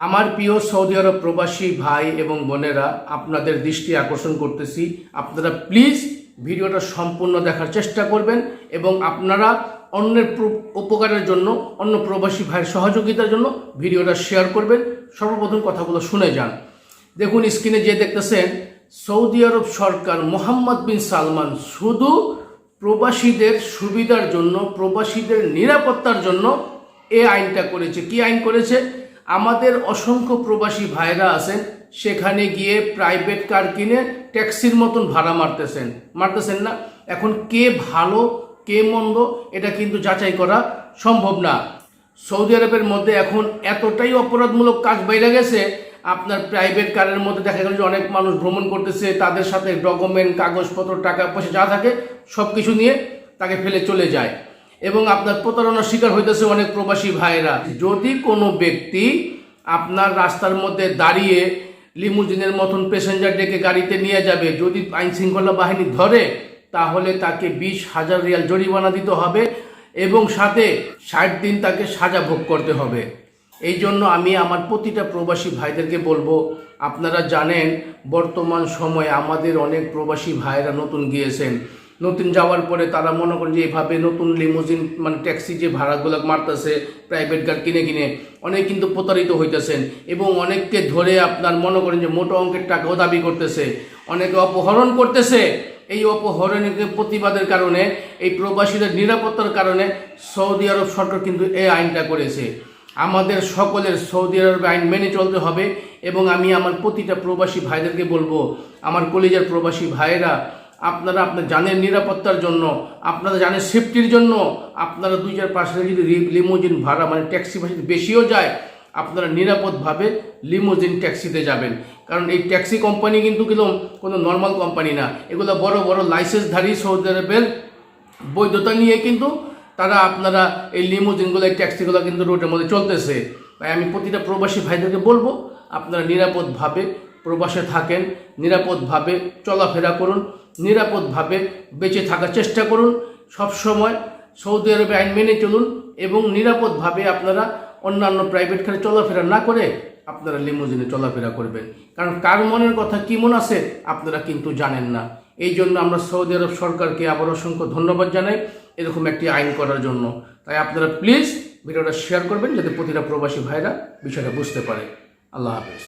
আমার প্রিয় সৌদি আরব প্রবাসী ভাই এবং বোনেরা, আপনাদের দৃষ্টি আকর্ষণ করতেছি। আপনারা প্লিজ ভিডিওটা সম্পূর্ণ দেখার চেষ্টা করবেন এবং আপনারা অন্যের উপকারের জন্য, অন্য প্রবাসী ভাইয়ের সহযোগিতার জন্য ভিডিওটা শেয়ার করবেন। সর্বপ্রথম কথাগুলো শুনে যান। দেখুন স্ক্রিনে যে দেখতেছেন, সৌদি আরব সরকার মোহাম্মদ বিন সালমান শুধু প্রবাসীদের সুবিধার জন্য, প্রবাসীদের নিরাপত্তার জন্য এই আইনটা করেছে। কি আইন করেছে? আমাদের অসংখ্য প্রবাসী ভাইরা আছেন, সেখানে গিয়ে প্রাইভেট কার কিনে ট্যাক্সির মতন ভাড়া মারতেছেন। মারতেছেন না। এখন কে ভালো, কে মন্দ, এটা কিন্তু যাচাই করা সম্ভব না। সৌদি আরবের মধ্যে এখন এতটাই অপরাধমূলক কাজ বাইরে গেছে, আপনার প্রাইভেট কারের মধ্যে দেখা গেল যে অনেক মানুষ ভ্রমণ করতেছে, তাদের সাথে ডকুমেন্ট কাগজপত্র, টাকা পয়সা যা থাকে সব কিছু নিয়ে তাকে ফেলে চলে যায়। এবং আপনার প্রতারণার শিকার হইতেছে অনেক প্রবাসী ভাইরা যদি কোনো ব্যক্তি আপনার রাস্তার মধ্যে দাঁড়িয়ে লিমুজিনের মতন প্যাসেঞ্জার ডেকে গাড়িতে নিয়ে যাবে, যদি আইন শৃঙ্খলা বাহিনী ধরে, তাহলে তাকে বিশ হাজার রিয়াল জরিমানা দিতে হবে এবং সাথে ষাট দিন তাকে সাজা ভোগ করতে হবে। এই জন্য আমি আমার প্রতিটা প্রবাসী ভাইদেরকে বলব, আপনারা জানেন, বর্তমান সময়ে আমাদের অনেক প্রবাসী ভাইরা নতুন গিয়েছেন। নতুন যাওয়ার পরে তারা মনে করেন যে এইভাবে নতুন লিমোজিন মানে ট্যাক্সি যে ভাড়াগুলো মারতেছে প্রাইভেট কার কিনে কিনে, অনেক কিন্তু প্রতারিত হইতেছেন। এবং অনেককে ধরে আপনার মনে করেন যে মোটো অঙ্কের টাকাও দাবি করতেছে। অনেকে অপহরণ করতেছে। এই অপহরণের প্রতিবাদের কারণে, এই প্রবাসীদের নিরাপত্তার কারণে সৌদি আরব সরকার কিন্তু এই আইনটা করেছে। আমাদের সকলের সৌদি আরব আইন মেনে চলতে হবে এবং আমি আমার প্রতিটা প্রবাসী ভাইদেরকে বলব, আমার কলেজের প্রবাসী ভাইয়েরা আপনারা আপনার জানের নিরাপত্তার জন্য, আপনারা জানের সেফটির জন্য, আপনারা দুই চার পাঁচ যদি লিমোজিন ভাড়া মানে ট্যাক্সি যদি বেশিও যায়, আপনারা নিরাপদভাবে লিমোজিন ট্যাক্সিতে যাবেন। কারণ এই ট্যাক্সি কোম্পানি কিন্তু কিন্তু কোনো নর্মাল কোম্পানি না। এগুলো বড় বড় লাইসেন্সধারী সৌদি আরবের বৈধতা নিয়ে কিন্তু তারা আপনারা এই লিমোজিনগুলো এই ট্যাক্সিগুলো কিন্তু রোডের মধ্যে চলতেছে। তাই আমি প্রতিটা প্রবাসী ভাইদেরকে বলব, আপনারা নিরাপদভাবে প্রবাসে থাকেন, নিরাপদভাবে চলাফেরা করুন, নিরাপদভাবে বেঁচে থাকার চেষ্টা করুন সব সময় সৌদি আরবে আইন মেনে চলুন এবং নিরাপদভাবে আপনারা অন্যান্য প্রাইভেট কারে চলাফেরা না করে আপনারা লিমোজিনে চলাফেরা করবেন। কারণ কার মনের কথা, কী মন আছে, আপনারা কিন্তু জানেন না। এই জন্য আমরা সৌদি আরব সরকারকে আবার অসংখ্য ধন্যবাদ জানাই এরকম একটি আইন করার জন্য। তাই আপনারা প্লিজ ভিডিওটা শেয়ার করবেন যাতে প্রতিটা প্রবাসী ভাইরা বিষয়টা বুঝতে পারে। আল্লাহ হাফেজ।